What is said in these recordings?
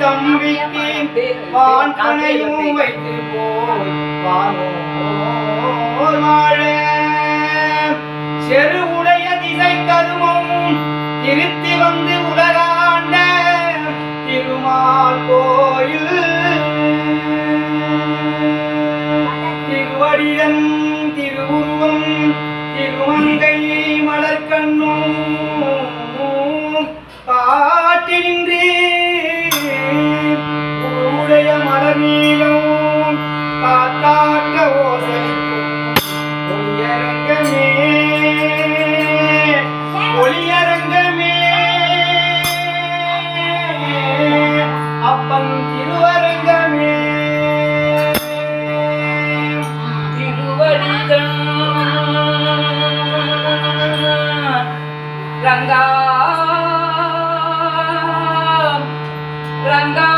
தம்பிக்கு வான்கனையும் வைத்து போய் வாழ. செருவுடைய திசை கருமம் திருத்தி வந்து உலகாண்ட திருமால் கோயில். திருவடிதன் திருவுருவம் திருமங்கை மலர்கண்ணும் பாட்டின் ரங்கா ரங்கா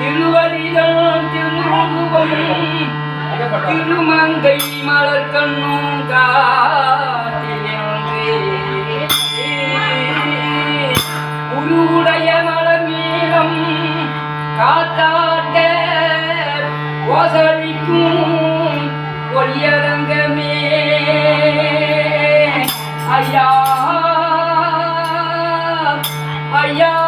திருவடிதான் திருமுகம் திருமங்கை மலர் கண்ணும் கா காத்தாட்ட ஓசலிக்கும் ஒளியரங்கமே. ஐயா ஐயா.